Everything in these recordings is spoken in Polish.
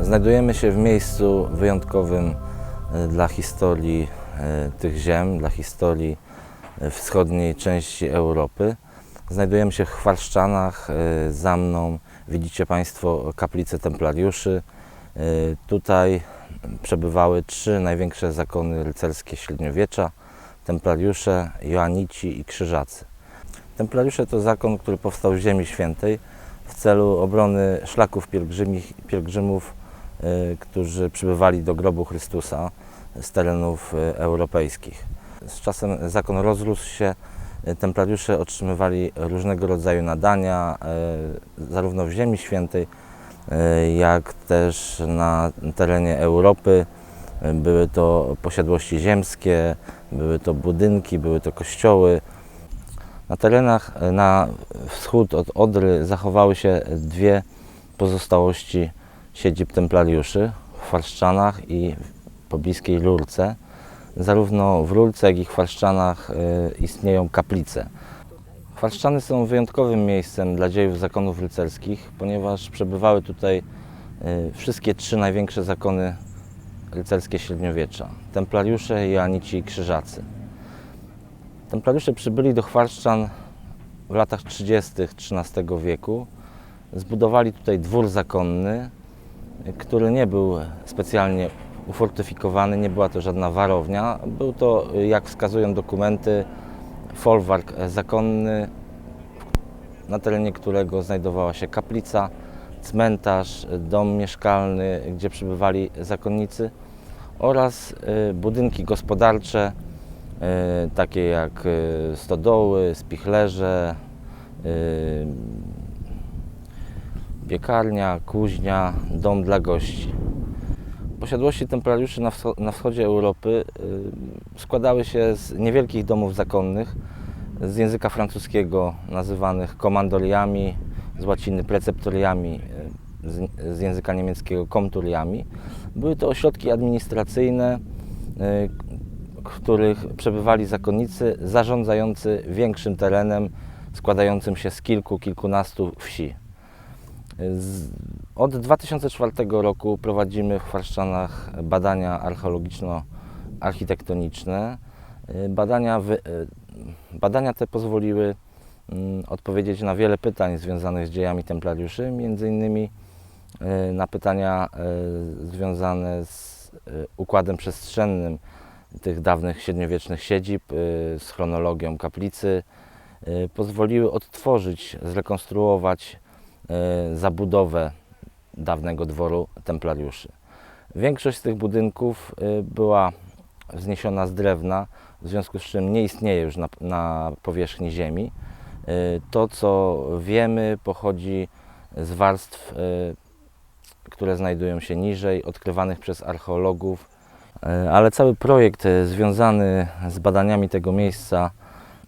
Znajdujemy się w miejscu wyjątkowym e, dla historii e, tych ziem, dla historii e, wschodniej części Europy. Znajdujemy się w Chwarszczanach. e, Za mną widzicie Państwo kaplicę templariuszy. Tutaj przebywały trzy największe zakony rycerskie średniowiecza. Templariusze, Joanici i Krzyżacy. Templariusze to zakon, który powstał w Ziemi Świętej w celu obrony szlaków pielgrzymich, pielgrzymów, którzy przybywali do grobu Chrystusa z terenów y, europejskich. Z czasem zakon rozrósł się, y, templariusze otrzymywali różnego rodzaju nadania, y, zarówno w Ziemi Świętej, y, jak też na terenie Europy. Y, Były to posiadłości ziemskie, były to budynki, były to kościoły. Na terenach na wschód od Odry zachowały się dwie pozostałości siedzib templariuszy w Chwarszczanach i pobliskiej Lurce. Zarówno w Lurce, jak i w Chwarszczanach e, istnieją kaplice. Chwarszczany są wyjątkowym miejscem dla dziejów zakonów rycerskich, ponieważ przebywały tutaj e, wszystkie trzy największe zakony rycerskie średniowiecza. Templariusze, Joanici i Krzyżacy. Templariusze przybyli do Chwarszczan w latach 30. XIII wieku. Zbudowali tutaj dwór zakonny, który nie był specjalnie ufortyfikowany, nie była to żadna warownia. Był to, jak wskazują dokumenty, folwark zakonny, na terenie którego znajdowała się kaplica, cmentarz, dom mieszkalny, gdzie przebywali zakonnicy oraz y, budynki gospodarcze, y, takie jak y, stodoły, spichlerze, piekarnia, kuźnia, dom dla gości. Posiadłości templariuszy na, na wschodzie Europy y, składały się z niewielkich domów zakonnych, z języka francuskiego nazywanych komandoriami, z łaciny preceptoriami, y, z, z języka niemieckiego komturiami. Były to ośrodki administracyjne, y, których przebywali zakonnicy zarządzający większym terenem składającym się z kilku, kilkunastu wsi. Od 2004 roku prowadzimy w Chwarszczanach badania archeologiczno-architektoniczne. Y, Badania, y, badania te pozwoliły mm, odpowiedzieć na wiele pytań związanych z dziejami templariuszy, między innymi y, na pytania związane z układem przestrzennym tych dawnych średniowiecznych siedzib, z chronologią kaplicy. Pozwoliły odtworzyć, zrekonstruować zabudowę dawnego dworu templariuszy. Większość z tych budynków y, była wzniesiona z drewna, w związku z czym nie istnieje już na, na powierzchni ziemi. Y, To, co wiemy, pochodzi z warstw, które znajdują się niżej, odkrywanych przez archeologów, ale cały projekt związany z badaniami tego miejsca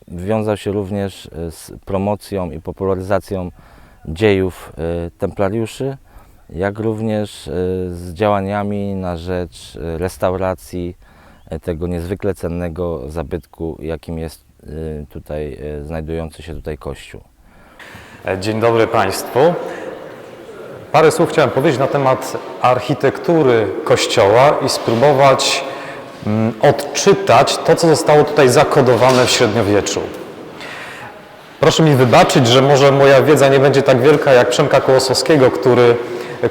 wiązał się również z promocją i popularyzacją dziejów y, templariuszy, jak również y, z działaniami na rzecz y, restauracji tego niezwykle cennego zabytku, jakim jest tutaj znajdujący się tutaj kościół. E, Dzień dobry Państwu. Parę słów chciałem powiedzieć na temat architektury kościoła i spróbować mm, odczytać to, co zostało tutaj zakodowane w średniowieczu. Proszę mi wybaczyć, że może moja wiedza nie będzie tak wielka jak Przemka Kołosowskiego, który,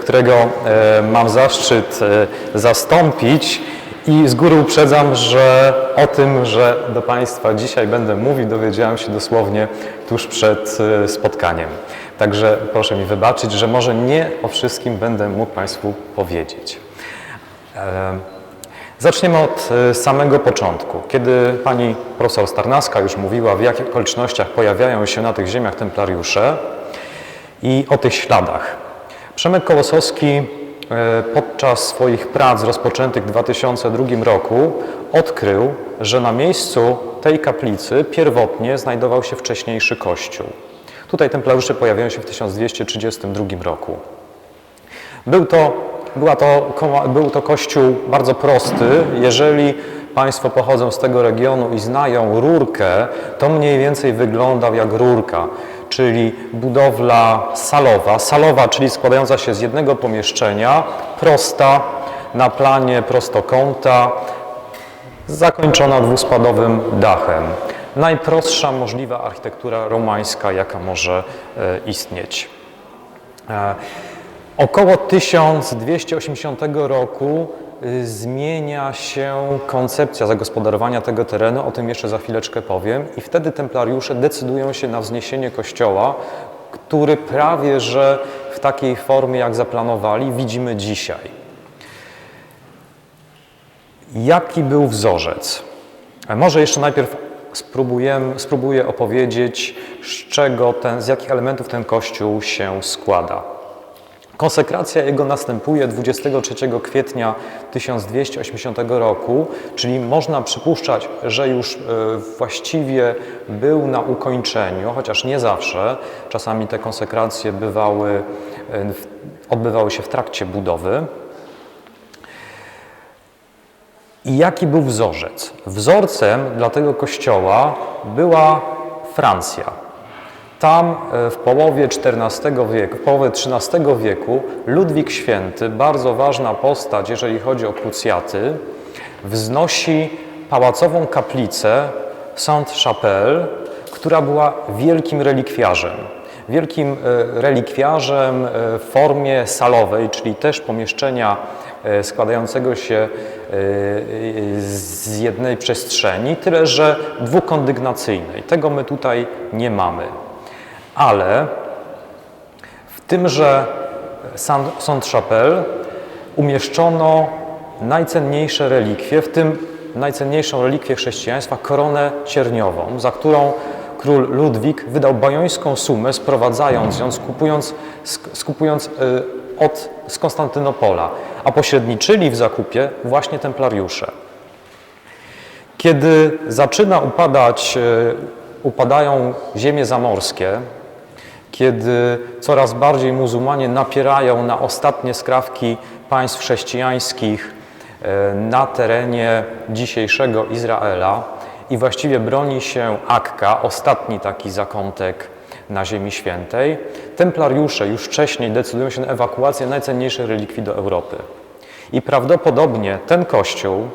którego e, mam zaszczyt e, zastąpić. I z góry uprzedzam, że o tym, że do Państwa dzisiaj będę mówił, dowiedziałem się dosłownie tuż przed e, spotkaniem. Także proszę mi wybaczyć, że może nie o wszystkim będę mógł Państwu powiedzieć. Zaczniemy od e, samego początku. Kiedy pani profesor Starnaska już mówiła, w jakich okolicznościach pojawiają się na tych ziemiach templariusze i o tych śladach. Przemek Kołosowski e, podczas swoich prac rozpoczętych w 2002 roku odkrył, że na miejscu tej kaplicy pierwotnie znajdował się wcześniejszy kościół. Tutaj templariusze pojawiają się w 1232 roku. Był to, była to, był to kościół bardzo prosty. Jeżeli Państwo pochodzą z tego regionu i znają rurkę, to mniej więcej wyglądał jak rurka, czyli budowla salowa. Salowa, czyli składająca się z jednego pomieszczenia, prosta, na planie prostokąta, zakończona dwuspadowym dachem. Najprostsza możliwa architektura romańska, jaka może e, istnieć. Około 1280 roku y, zmienia się koncepcja zagospodarowania tego terenu, o tym jeszcze za chwileczkę powiem, i wtedy templariusze decydują się na wzniesienie kościoła, który prawie że w takiej formie, jak zaplanowali, widzimy dzisiaj. Jaki był wzorzec? E, Może jeszcze najpierw spróbuję, spróbuję opowiedzieć, z czego ten, z jakich elementów ten kościół się składa. Konsekracja jego następuje 23 kwietnia 1280 roku, czyli można przypuszczać, że już e, właściwie był na ukończeniu, chociaż nie zawsze. Czasami te konsekracje bywały, e, odbywały się w trakcie budowy. I jaki był wzorzec? Wzorcem dla tego kościoła była Francja. Tam e, w połowie XIV wieku, w połowie XIII wieku Ludwik Święty, bardzo ważna postać, jeżeli chodzi o krucjaty, wznosi pałacową kaplicę Sainte-Chapelle, która była wielkim relikwiarzem. Wielkim e, relikwiarzem e, w formie salowej, czyli też pomieszczenia składającego się z jednej przestrzeni, tyle że dwukondygnacyjnej. Tego my tutaj nie mamy. Ale w tymże Sainte-Chapelle umieszczono najcenniejsze rekwie, w tym najcenniejszą relikwię chrześcijaństwa, koronę cierniową, za którą król Ludwik wydał bajońską sumę, sprowadzając ją, skupując, sk- skupując y, od, z Konstantynopola, a pośredniczyli w zakupie właśnie templariusze. Kiedy zaczyna upadać, e, upadają ziemie zamorskie, kiedy coraz bardziej muzułmanie napierają na ostatnie skrawki państw chrześcijańskich e, na terenie dzisiejszego Izraela i właściwie broni się Akka, ostatni taki zakątek na Ziemi Świętej, templariusze już wcześniej decydują się na ewakuację najcenniejszych relikwii do Europy. I prawdopodobnie ten kościół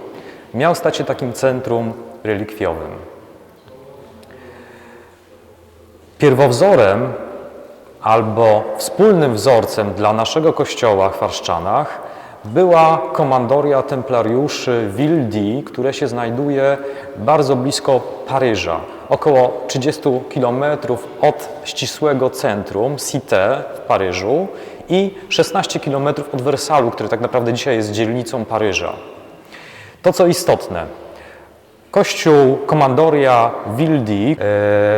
miał stać się takim centrum relikwiowym. Pierwowzorem albo wspólnym wzorcem dla naszego kościoła w Warszczanach była komandoria templariuszy Wildi, które się znajduje bardzo blisko Paryża, około 30 km od ścisłego centrum Cité w Paryżu i 16 km od Wersalu, który tak naprawdę dzisiaj jest dzielnicą Paryża. To, co istotne, kościół komandoria Wildi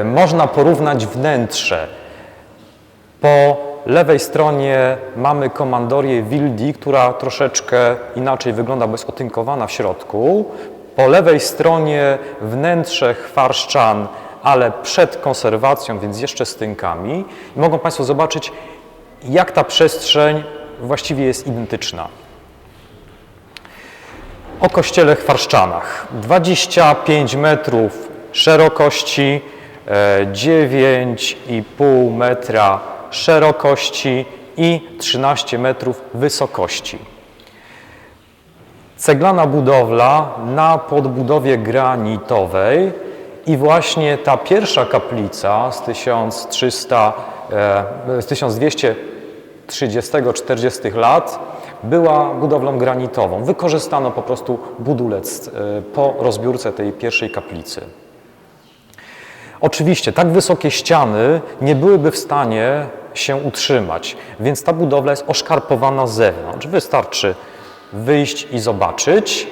e, można porównać wnętrze. Po lewej stronie mamy komandorię Wildi, która troszeczkę inaczej wygląda, bo jest otynkowana w środku. Po lewej stronie wnętrze chwarszczan, ale przed konserwacją, więc jeszcze z tynkami. I mogą Państwo zobaczyć, jak ta przestrzeń właściwie jest identyczna. O kościele Chwarszczanach. 25 metrów szerokości, e, 9,5 metra szerokości i 13 metrów wysokości. Ceglana budowla na podbudowie granitowej i właśnie ta pierwsza kaplica z 1300, e, z 1230-40 lat była budowlą granitową. Wykorzystano po prostu budulec e, po rozbiórce tej pierwszej kaplicy. Oczywiście tak wysokie ściany nie byłyby w stanie się utrzymać, więc ta budowla jest oszkarpowana z zewnątrz. Wystarczy wyjść i zobaczyć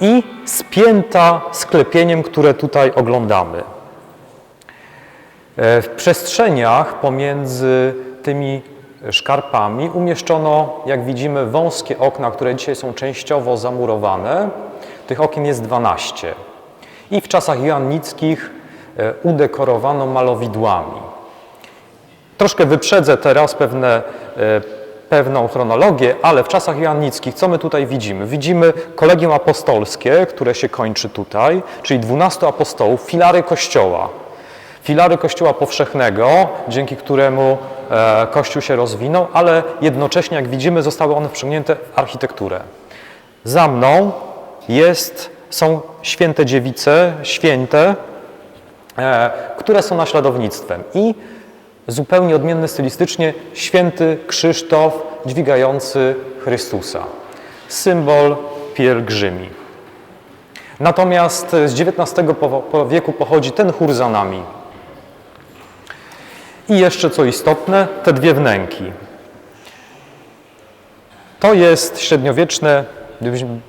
i spięta sklepieniem, które tutaj oglądamy. E, W przestrzeniach pomiędzy tymi szkarpami umieszczono, jak widzimy, wąskie okna, które dzisiaj są częściowo zamurowane. Tych okien jest 12. I w czasach joannickich udekorowano malowidłami. Troszkę wyprzedzę teraz pewne, e, pewną chronologię, ale w czasach joannickich co my tutaj widzimy? Widzimy kolegium apostolskie, które się kończy tutaj, czyli 12 apostołów, filary kościoła. Filary Kościoła Powszechnego, dzięki któremu e, Kościół się rozwinął, ale jednocześnie, jak widzimy, zostały one wciągnięte w architekturę. Za mną jest, są święte dziewice, święte, e, które są naśladownictwem i zupełnie odmienny stylistycznie święty Krzysztof dźwigający Chrystusa. Symbol pielgrzymi. Natomiast z XIX wieku pochodzi ten chór za nami. I jeszcze co istotne, te dwie wnęki. To jest średniowieczne,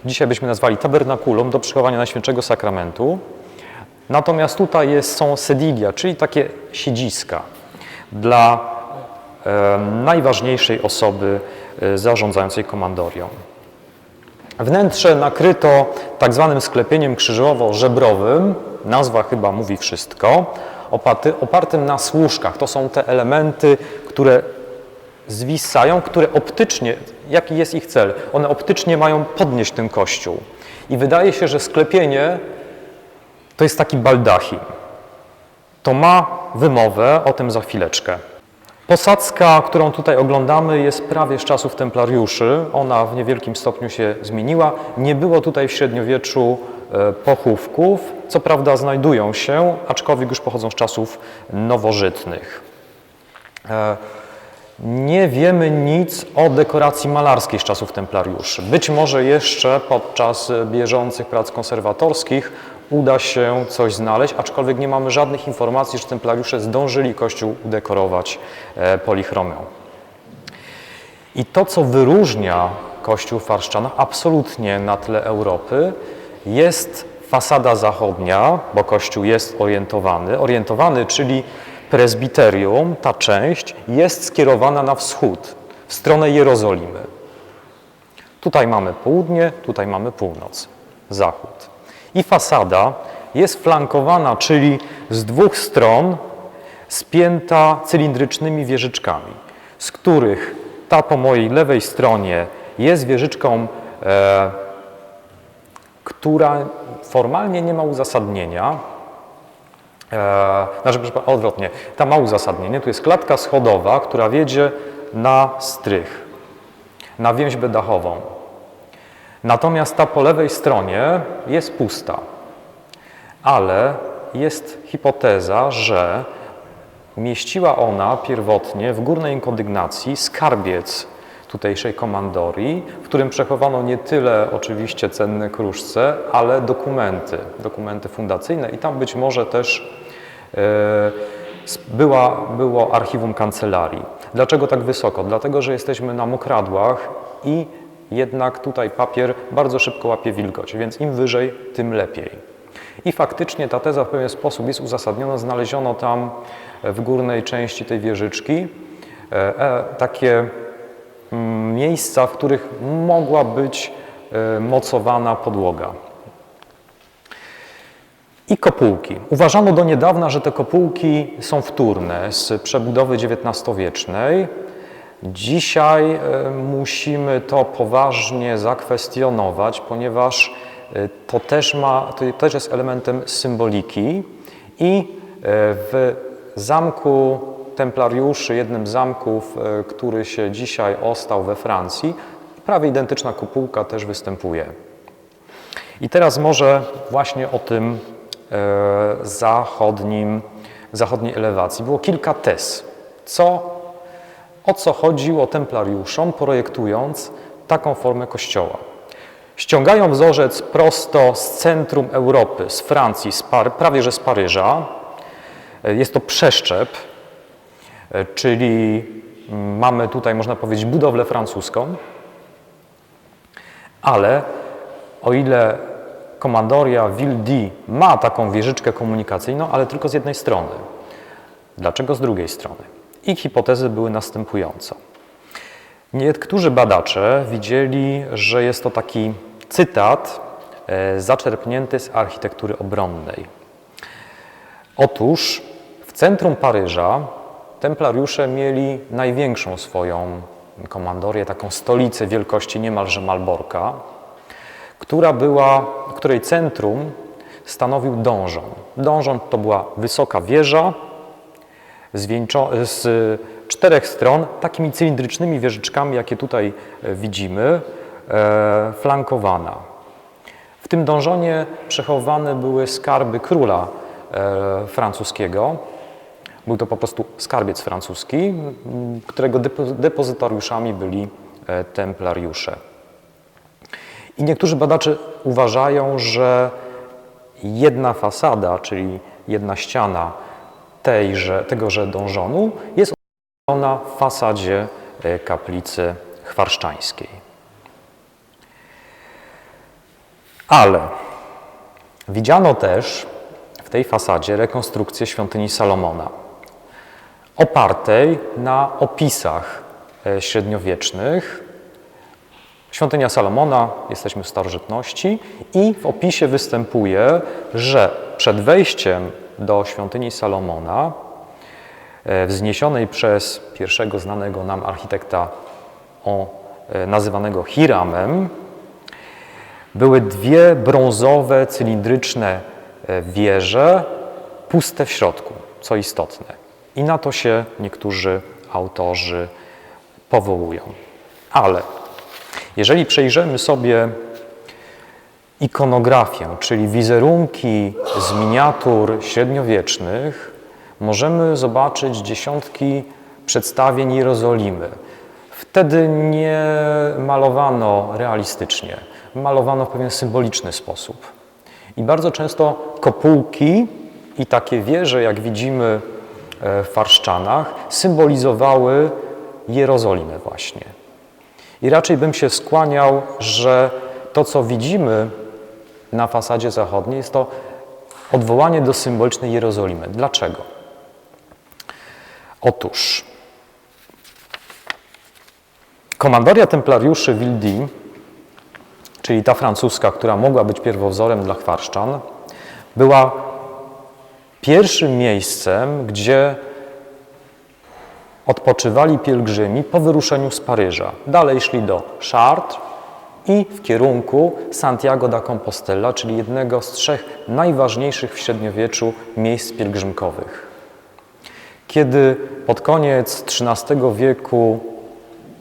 dzisiaj byśmy nazwali tabernakulum do przechowania Najświętszego Sakramentu. Natomiast tutaj jest, są sedilia, czyli takie siedziska dla e, najważniejszej osoby e, zarządzającej komandorią. Wnętrze nakryto tak zwanym sklepieniem krzyżowo-żebrowym, nazwa chyba mówi wszystko, oparty, opartym na służkach. To są te elementy, które zwisają, które optycznie, jaki jest ich cel? One optycznie mają podnieść ten kościół. I wydaje się, że sklepienie to jest taki baldachim. To ma wymowę, o tym za chwileczkę. Posadzka, którą tutaj oglądamy, jest prawie z czasów templariuszy. Ona w niewielkim stopniu się zmieniła. Nie było tutaj w średniowieczu e, pochówków. Co prawda znajdują się, aczkolwiek już pochodzą z czasów nowożytnych. E, Nie wiemy nic o dekoracji malarskiej z czasów templariuszy. Być może jeszcze podczas bieżących prac konserwatorskich uda się coś znaleźć, aczkolwiek nie mamy żadnych informacji, że templariusze zdążyli kościół udekorować e, polichromią. I to, co wyróżnia kościół w absolutnie na tle Europy, jest fasada zachodnia, bo kościół jest orientowany. Orientowany, czyli prezbiterium, ta część, jest skierowana na wschód, w stronę Jerozolimy. Tutaj mamy południe, tutaj mamy północ, zachód. I fasada jest flankowana, czyli z dwóch stron spięta cylindrycznymi wieżyczkami, z których ta po mojej lewej stronie jest wieżyczką, e, która formalnie nie ma uzasadnienia. E, znaczy, odwrotnie, ta ma uzasadnienie. Tu jest klatka schodowa, która wiedzie na strych, na więźbę dachową. Natomiast ta po lewej stronie jest pusta. Ale jest hipoteza, że mieściła ona pierwotnie w górnej kondygnacji skarbiec tutejszej komandorii, w którym przechowano nie tyle oczywiście cenne kruszce, ale dokumenty, dokumenty fundacyjne i tam być może też e, była, było archiwum kancelarii. Dlaczego tak wysoko? Dlatego, że jesteśmy na mokradłach i jednak tutaj papier bardzo szybko łapie wilgoć, więc im wyżej, tym lepiej. I faktycznie ta teza w pewien sposób jest uzasadniona. Znaleziono tam w górnej części tej wieżyczki e, e, takie mm, miejsca, w których mogła być e, mocowana podłoga. I kopułki. Uważano do niedawna, że te kopułki są wtórne z przebudowy XIX-wiecznej. Dzisiaj e, musimy to poważnie zakwestionować, ponieważ e, to też, ma, to też jest elementem symboliki i e, w zamku templariuszy, jednym z zamków, który się dzisiaj ostał we Francji, prawie identyczna kopułka też występuje. I teraz może właśnie o tym zachodnim, zachodniej elewacji. Było kilka tez. Co, o co chodziło templariuszom, projektując taką formę kościoła? Ściągają wzorzec prosto z centrum Europy, z Francji, z prawie że z Paryża. E, Jest to przeszczep, e, czyli mm, mamy tutaj, można powiedzieć, budowlę francuską, ale o ile komandoria Wildi ma taką wieżyczkę komunikacyjną, ale tylko z jednej strony. Dlaczego z drugiej strony? Ich hipotezy były następujące. Niektórzy badacze widzieli, że jest to taki cytat e, zaczerpnięty z architektury obronnej. Otóż w centrum Paryża templariusze mieli największą swoją komandorię, taką stolicę wielkości niemalże Malborka, która była, której centrum stanowił dążon. Dążon to była wysoka wieża, z czterech stron takimi cylindrycznymi wieżyczkami, jakie tutaj e, widzimy, e, flankowana. W tym dążonie przechowywane były skarby króla e, francuskiego. Był to po prostu skarbiec francuski, którego depo- depozytoriuszami byli templariusze. I niektórzy badacze uważają, że jedna fasada, czyli jedna ściana tejże, tegoże dążonu jest ona w fasadzie e, kaplicy chwarszczańskiej. Ale widziano też w tej fasadzie rekonstrukcję świątyni Salomona, opartej na opisach e, średniowiecznych. Świątynia Salomona, jesteśmy w starożytności, i w opisie występuje, że przed wejściem do świątyni Salomona, e, wzniesionej przez pierwszego znanego nam architekta o, e, nazywanego Hiramem, były dwie brązowe, cylindryczne e, wieże, puste w środku, co istotne. I na to się niektórzy autorzy powołują. Ale jeżeli przejrzymy sobie ikonografię, czyli wizerunki z miniatur średniowiecznych, możemy zobaczyć dziesiątki przedstawień Jerozolimy. Wtedy nie malowano realistycznie, malowano w pewien symboliczny sposób. I bardzo często kopułki i takie wieże, jak widzimy e, w Farszczanach, symbolizowały Jerozolimę właśnie. I raczej bym się skłaniał, że to, co widzimy na fasadzie zachodniej, jest to odwołanie do symbolicznej Jerozolimy. Dlaczego? Otóż komandoria templariuszy Wildi, czyli ta francuska, która mogła być pierwowzorem dla chwarszczan, była pierwszym miejscem, gdzie odpoczywali pielgrzymi po wyruszeniu z Paryża. Dalej szli do Chartres i w kierunku Santiago da Compostela, czyli jednego z trzech najważniejszych w średniowieczu miejsc pielgrzymkowych. Kiedy pod koniec XIII wieku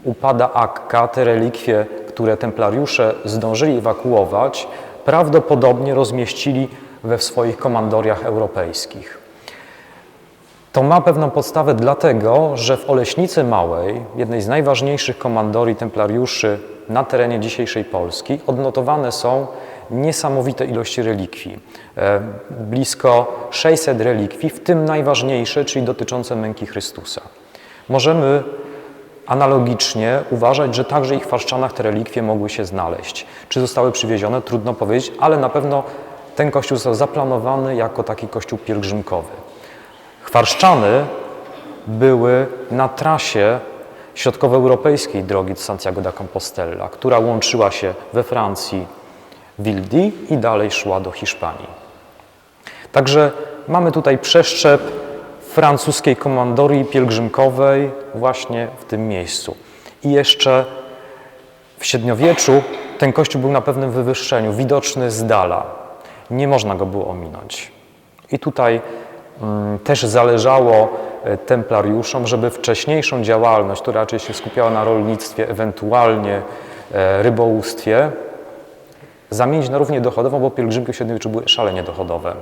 upada Akka, te relikwie, które templariusze zdążyli ewakuować, prawdopodobnie rozmieścili we swoich komandoriach europejskich. To ma pewną podstawę dlatego, że w Oleśnicy Małej, jednej z najważniejszych komandorii templariuszy na terenie dzisiejszej Polski, odnotowane są niesamowite ilości relikwii. E, Blisko 600 relikwii, w tym najważniejsze, czyli dotyczące męki Chrystusa. Możemy analogicznie uważać, że także ich w Warszczanach te relikwie mogły się znaleźć. Czy zostały przywiezione, trudno powiedzieć, ale na pewno ten kościół został zaplanowany jako taki kościół pielgrzymkowy. Chwarszczany były na trasie środkowoeuropejskiej drogi do Santiago da Compostela, która łączyła się we Francji Wildi i dalej szła do Hiszpanii. Także mamy tutaj przeszczep francuskiej komandorii pielgrzymkowej właśnie w tym miejscu. I jeszcze w średniowieczu ten kościół był na pewnym wywyższeniu, widoczny z dala. Nie można go było ominąć. I tutaj mm, też zależało templariuszom, żeby wcześniejszą działalność, która raczej się skupiała na rolnictwie, ewentualnie e, rybołówstwie, zamienić na równie dochodową, bo pielgrzymki w średniowieczu były szalenie dochodowe.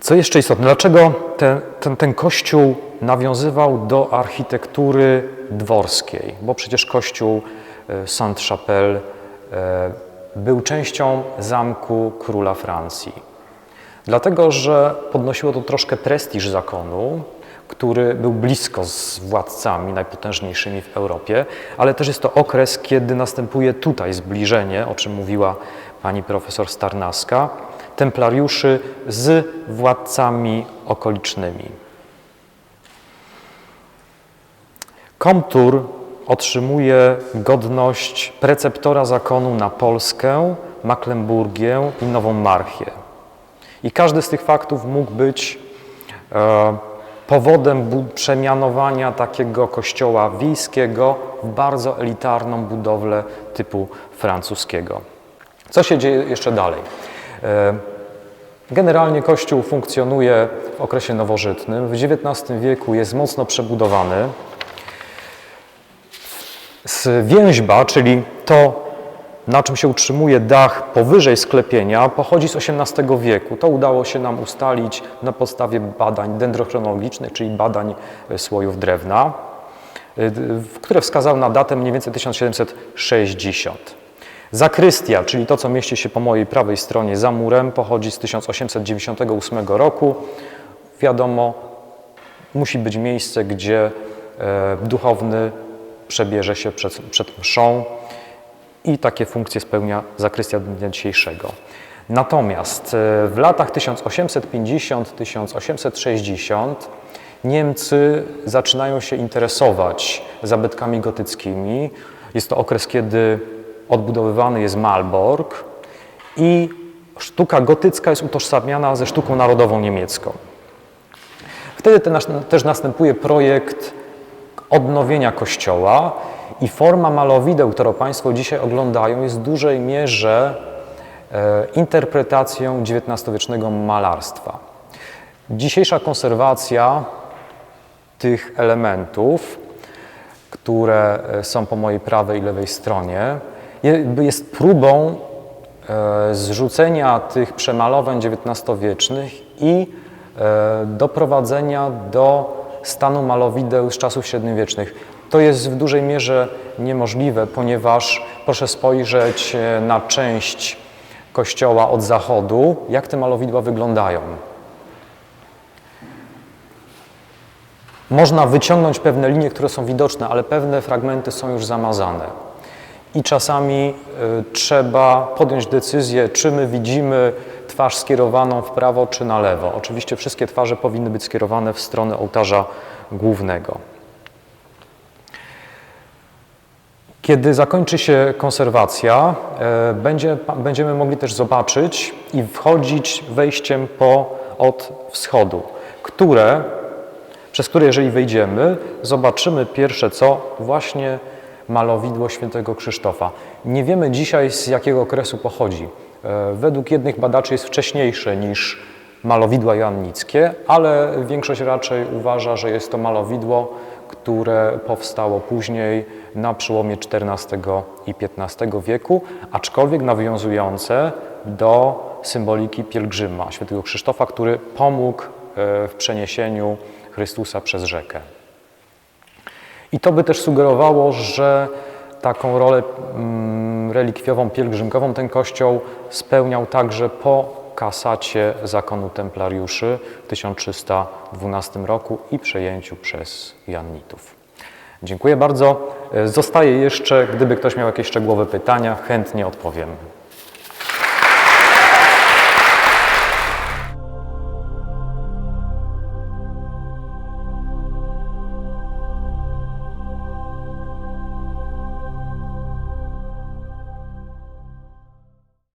Co jeszcze istotne, dlaczego ten, ten, ten kościół nawiązywał do architektury dworskiej? Bo przecież kościół e, Sainte-Chapelle e, był częścią zamku króla Francji. Dlatego, że podnosiło to troszkę prestiż zakonu, który był blisko z władcami najpotężniejszymi w Europie, ale też jest to okres, kiedy następuje tutaj zbliżenie, o czym mówiła pani profesor Starnaska, templariuszy z władcami okolicznymi. Komtur otrzymuje godność preceptora zakonu na Polskę, Mecklenburgię i Nową Marchię. I każdy z tych faktów mógł być e, powodem przemianowania takiego kościoła wiejskiego w bardzo elitarną budowlę typu francuskiego. Co się dzieje jeszcze dalej? E, Generalnie kościół funkcjonuje w okresie nowożytnym. W XIX wieku jest mocno przebudowany. Więźba, czyli to, na czym się utrzymuje dach powyżej sklepienia, pochodzi z XVIII wieku. To udało się nam ustalić na podstawie badań dendrochronologicznych, czyli badań e, słojów drewna, e, które wskazał na datę mniej więcej 1760. Zakrystia, czyli to, co mieści się po mojej prawej stronie za murem, pochodzi z 1898 roku. Wiadomo, musi być miejsce, gdzie e, duchowny przebierze się przed, przed mszą i takie funkcje spełnia zakrystia dnia dzisiejszego. Natomiast e, w latach 1850-1860 Niemcy zaczynają się interesować zabytkami gotyckimi. Jest to okres, kiedy odbudowywany jest Malbork i sztuka gotycka jest utożsamiana ze sztuką narodową niemiecką. Wtedy też następuje projekt odnowienia kościoła i forma malowideł, którą Państwo dzisiaj oglądają, jest w dużej mierze e, interpretacją XIX-wiecznego malarstwa. Dzisiejsza konserwacja tych elementów, które e, są po mojej prawej i lewej stronie, je- jest próbą e, zrzucenia tych przemalowań XIX-wiecznych i doprowadzenia do stanu malowideł z czasów średniowiecznych. To jest w dużej mierze niemożliwe, ponieważ proszę spojrzeć e, na część kościoła od zachodu, jak te malowidła wyglądają. Można wyciągnąć pewne linie, które są widoczne, ale pewne fragmenty są już zamazane. I czasami y, trzeba podjąć decyzję, czy my widzimy twarz skierowaną w prawo, czy na lewo. Oczywiście wszystkie twarze powinny być skierowane w stronę ołtarza głównego. Kiedy zakończy się konserwacja, e, będzie, będziemy mogli też zobaczyć i wchodzić wejściem po, od wschodu, które, przez które jeżeli wejdziemy, zobaczymy pierwsze co właśnie malowidło świętego Krzysztofa. Nie wiemy dzisiaj z jakiego okresu pochodzi. E, Według jednych badaczy jest wcześniejsze niż malowidła joannickie, ale większość raczej uważa, że jest to malowidło, które powstało później na przełomie XIV i XV wieku, aczkolwiek nawiązujące do symboliki pielgrzyma świętego Krzysztofa, który pomógł e, w przeniesieniu Chrystusa przez rzekę. I to by też sugerowało, że taką rolę mm, relikwiową, pielgrzymkową ten kościół spełniał także po kasacie zakonu templariuszy w 1312 roku i przejęciu przez Jannitów. Dziękuję bardzo. Zostaje jeszcze, gdyby ktoś miał jakieś szczegółowe pytania, chętnie odpowiem.